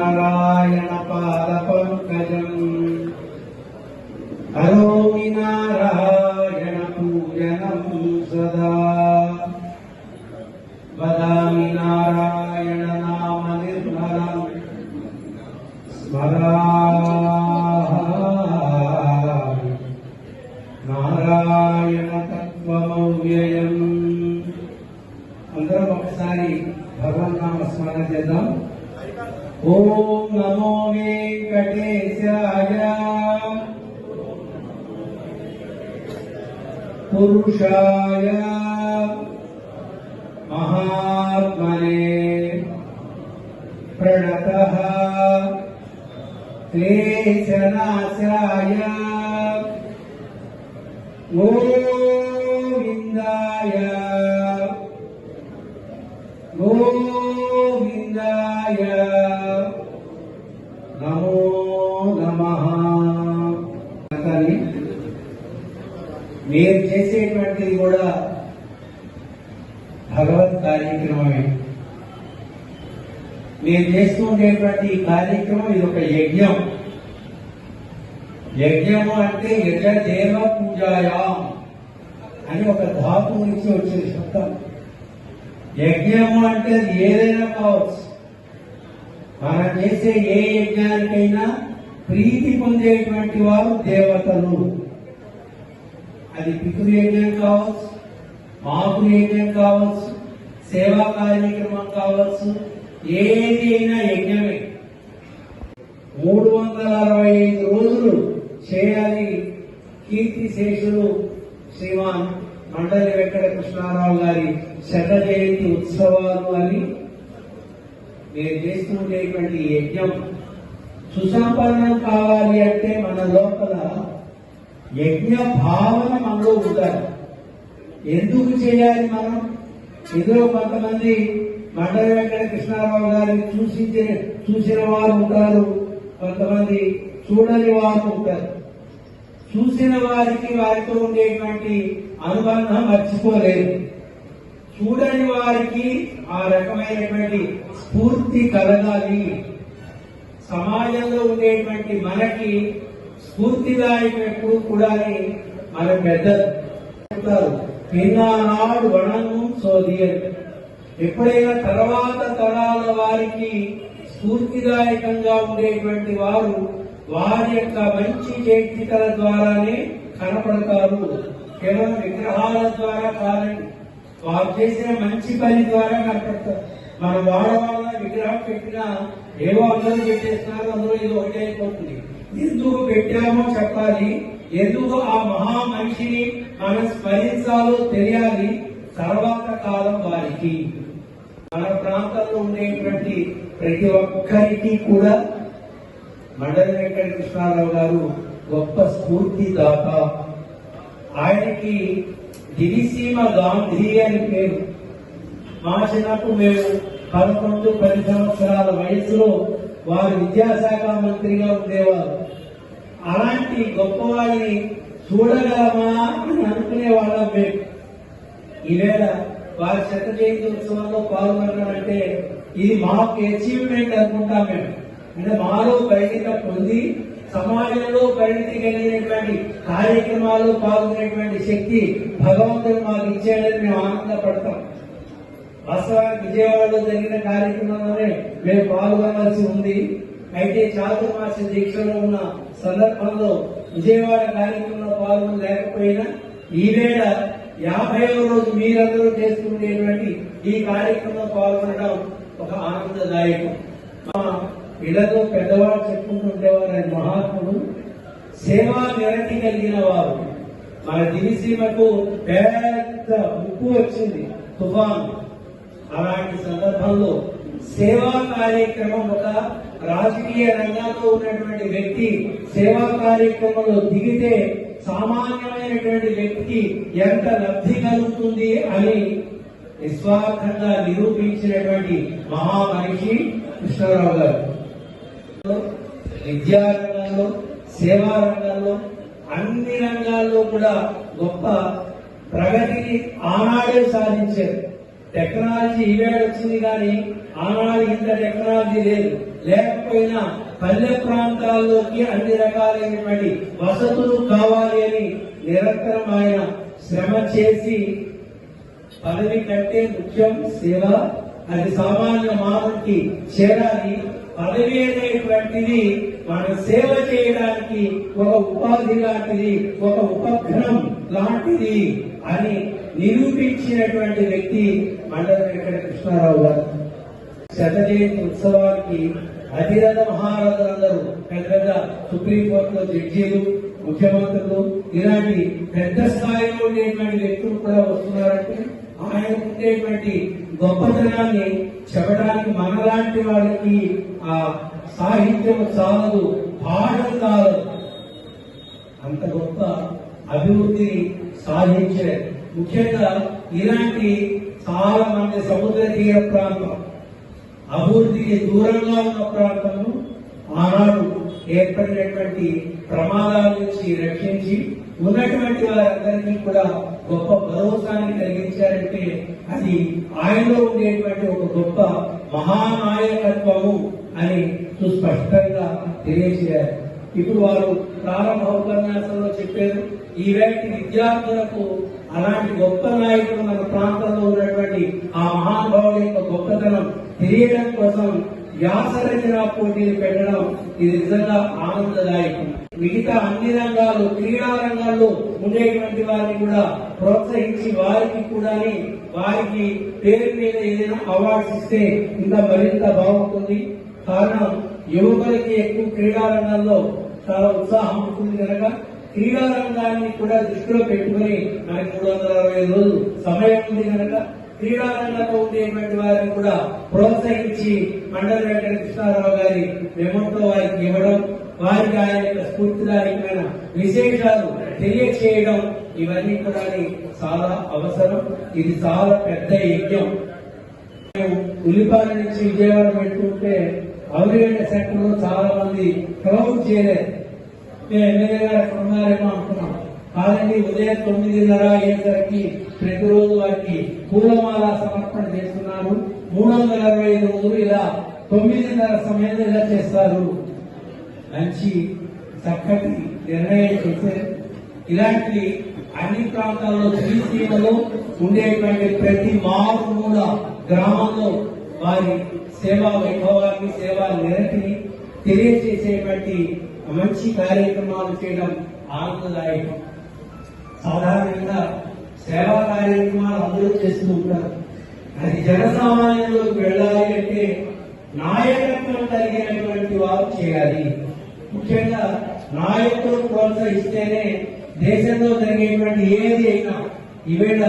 नारायणपादपङ्कजम् करोमि नारायणपूजनम् सदा वदामि नारायणनामनिर्मलम् स्मरा ॐ नमो वेङ्कटेशाय। पुरुषाय। महात्मने प्रणतः। क्लेशनाशाय ॐ నమో నమః. కానీ మీరు చేసేటువంటిది కూడా భగవత్ కార్యక్రమమే. మీరు చేస్తూ ఉండేటువంటి ఈ కార్యక్రమం ఇది ఒక యజ్ఞం. యజ్ఞము అంటే యజదేవ పూజాయాం అని ఒక ధాతు నుంచి వచ్చిన శబ్దం. యజ్ఞము అంటే అది ఏదైనా కావచ్చు. మనం చేసే ఏ యజ్ఞానికైనా ప్రీతి పొందేటువంటి వారు దేవతలు. అది పితృ యజ్ఞం కావచ్చు మాతృ యజ్ఞం కావచ్చు సేవా కార్యక్రమం కావచ్చు ఏది అయినా యజ్ఞమే. మూడు వందల అరవై ఐదు రోజులు చేయాలి కీర్తి శేషులు శ్రీమాన్ మండలి వెంకట కృష్ణారావు గారి శత జయంతి ఉత్సవాలు అని మీరు చేస్తుండేటువంటి యజ్ఞం సుసంపన్నం కావాలి అంటే మన లోపల యజ్ఞ భావన మనలో ఉండాలి. ఎందుకు చేయాలి మనం? ఇందులో కొంతమంది మండల వెంకట కృష్ణారావు గారిని చూసి చూసిన వారు ఉంటారు. కొంతమంది చూడని వారు ఉంటారు. చూసిన వారికి వారితో ఉండేటువంటి అనుబంధం మర్చిపోలేదు. చూడని వారికి ఆ రకమైనటువంటి స్ఫూర్తి కలగాలి. సమాజంలో ఉండేటువంటి మనకి స్ఫూర్తిదాయకం ఎప్పుడు కూడా మన పెద్ద చెప్తారు. పిన్నానాడు వణము సోదియర్ ఎప్పుడైనా తర్వాత తరాల వారికి స్ఫూర్తిదాయకంగా ఉండేటువంటి వారు వారి యొక్క మంచి చేతికల ద్వారానే కనపడతారు. కేవలం విగ్రహాల ద్వారా కాదండి. వారు చేసిన మంచి పని ద్వారా కనపడతారు. మన వాడవాళ్ళ విగ్రహం పెట్టినా ఏవో అందరూ పెట్టేస్తున్నారు అందులో ఇది ఒకటి అయిపోతుంది. ఎందుకు పెట్టామో చెప్పాలి. ఎందుకు ఆ మహా మనిషిని మనం స్మరించాలో తెలియాలి. తర్వాత కాలం వారికి. మన ప్రాంతంలో ఉండేటువంటి ప్రతి ఒక్కరికి కూడా మండల వెంకట కృష్ణారావు గారు గొప్ప స్ఫూర్తిదాత. ఆయనకి గిరిసీమ గాంధీ అని పేరు. మా చిన్నప్పుడు మేము పదకొండు పది సంవత్సరాల వయసులో వారు విద్యాశాఖ మంత్రిగా ఉండేవారు. అలాంటి గొప్పవారిని చూడగలమా అని అనుకునే వాళ్ళం మేము. ఈవేళ వారి శత జయంతి ఉత్సవంలో పాల్గొనడం ఇది మాకు అచీవ్మెంట్ అనుకుంటాం మేము. అంటే మాలో పరిణిత పొంది సమాజంలో పరిణితి కలిగినటువంటి కార్యక్రమాల్లో పాల్గొనేటువంటి శక్తి భగవంతుడు మాకు ఇచ్చాడని మేము ఆనందపడతాం. వాస్తవానికి విజయవాడలో జరిగిన కార్యక్రమంలోనే మేము పాల్గొనాల్సి ఉంది. అయితే చాతుర్మాస దీక్షలో ఉన్న సందర్భంలో విజయవాడ కార్యక్రమంలో పాల్గొనలేకపోయినా ఈవేళ యాభైవ రోజు మీరందరూ చేసుకునేటువంటి ఈ కార్యక్రమంలో పాల్గొనడం ఒక ఆనందదాయకం. మా ఇళ్ళలో పెద్దవారు చెప్పుకుంటుండేవారు ఆయన మహాత్ముడు. సేవా నిరతి కలిగిన వారు. మన దివిసీమకు పెద్ద ఉప్పు వచ్చింది. తుఫాను. అలాంటి సందర్భంలో సేవా కార్యక్రమం ఒక రాజకీయ రంగంలో ఉన్నటువంటి వ్యక్తి సేవా కార్యక్రమంలో దిగితే సామాన్యమైనటువంటి వ్యక్తికి ఎంత లబ్ధి కలుగుతుంది అని నిస్వార్థంగా నిరూపించినటువంటి మహా మనిషి కృష్ణారావు గారు. విద్యా రంగంలో సేవా రంగంలో అన్ని రంగాల్లో కూడా గొప్ప ప్రగతిని ఆనాడే సాధించారు. టెక్నాలజీ ఈవేళ వచ్చింది కానీ ఆనాడు ఇంత టెక్నాలజీ లేదు. లేకపోయినా పల్లె ప్రాంతాల్లోకి అన్ని రకాలైనటువంటి వసతులు కావాలి అని నిరంతరం ఆయన శ్రమ చేసి పదవి కంటే ముఖ్యం సేవ అది సామాన్య మానవుడికి చేరాలి. పదవి అనేటువంటిది మన సేవ చేయడానికి ఒక ఉపాధి లాంటిది ఒక ఉపగ్రహం. లాంటిది అని నిరూపించినటువంటి వ్యక్తి మండల వెంకట కృష్ణారావు గారు. శత జయంతి ఉత్సవానికి అధిరథ మహారథులందరూ పెద్ద పెద్ద సుప్రీంకోర్టులో జడ్జీలు ముఖ్యమంత్రులు ఇలాంటి పెద్ద స్థాయిలో ఉండేటువంటి వ్యక్తులు కూడా వస్తున్నారంటే ఆయన ఉండేటువంటి గొప్పతనాన్ని చెప్పడానికి మనలాంటి వాళ్ళకి ఆ సాహిత్యం చాలదు పాఠం చాలదు. అంత గొప్ప అభివృద్ధి సాధించే ముఖ్యంగా ఇలాంటి చాలా మంది సముద్ర తీర ప్రాంతం అభివృద్ధికి దూరంగా ఉన్న ప్రాంతంలో ఆనాడు ఏర్పడినటువంటి ప్రమాదాల నుంచి రక్షించి ఉన్నటువంటి వారందరికీ కూడా గొప్ప భరోసాన్ని కలిగించారంటే అది ఆయనలో ఉండేటువంటి ఒక గొప్ప మహానాయకత్వము అని సుస్పష్టంగా తెలియజేయాలి. ఇప్పుడు వారు ప్రారంభ ఉపన్యాసంలో చెప్పారు ఈవేటి విద్యార్థులకు అలాంటి గొప్ప నాయకులు మన ప్రాంతంలో ఉన్నటువంటి ఆ మహానుభావుడు యొక్క గొప్పతనం తెలియడం కోసం వ్యాస రచన పోటీలు పెట్టడం ఇది నిజంగా ఆనందదాయకం. మిగతా అన్ని రంగాలు క్రీడా రంగాల్లో ఉండేటువంటి వారిని కూడా ప్రోత్సహించి వారికి కూడా వారికి పేరు మీద ఏదైనా అవార్డ్స్ ఇస్తే ఇంకా మరింత బాగుంటుంది. కారణం యువకులకి ఎక్కువ క్రీడా రంగంలో చాలా ఉత్సాహం ఉంటుంది కనుక క్రీడా రంగాన్ని కూడా దృష్టిలో పెట్టుకుని మనకి మూడు వందల అరవై రోజులు సమయం ఉంది కనుక క్రీడా రంగంలో ఉండేటువంటి వారిని కూడా ప్రోత్సహించి మండలి వెంకట కృష్ణారావు గారి మెమోతో వారికి ఇవ్వడం వారికి ఆయన యొక్క స్ఫూర్తిదాయకమైన విశేషాలు తెలియచేయడం ఇవన్నీ కూడా చాలా అవసరం. ఇది చాలా పెద్ద యజ్ఞం. మేము నుంచి విజయవాడ పెట్టుకుంటే గౌరీగడ్డ సెక్టర్లో చాలా మంది క్రౌడ్ చేయలేదు మేము ఎమ్మెల్యే గారు అక్కడ ఉన్నారేమో అనుకున్నాం. కాదండి ఉదయం తొమ్మిదిన్నర అయ్యేసరికి ప్రతిరోజు వారికి పూలమాల సమర్పణ చేస్తున్నారు. మూడు వందల అరవై ఐదు రోజులు ఇలా తొమ్మిదిన్నర సమయంలో ఇలా చేస్తారు. మంచి చక్కటి నిర్ణయం చేశారు ఇలాంటి అన్ని ప్రాంతాల్లో శ్రీసీమలో ఉండేటువంటి ప్రతి మారుమూల గ్రామంలో వారి సేవా స్వామి సేవ నిరతిని తెలియజేసేటువంటి మంచి కార్యక్రమాలు చేయడం ఆనందదాయకం. సాధారణంగా సేవా కార్యక్రమాలు అందరూ చేస్తూ ఉంటారు. అది జనసామాన్యంలోకి వెళ్ళాలి అంటే నాయకత్వం కలిగినటువంటి వారు చేయాలి. ముఖ్యంగా నాయకులు ప్రోత్సహిస్తేనే దేశంలో జరిగేటువంటి ఏది అయినా ఈవేళ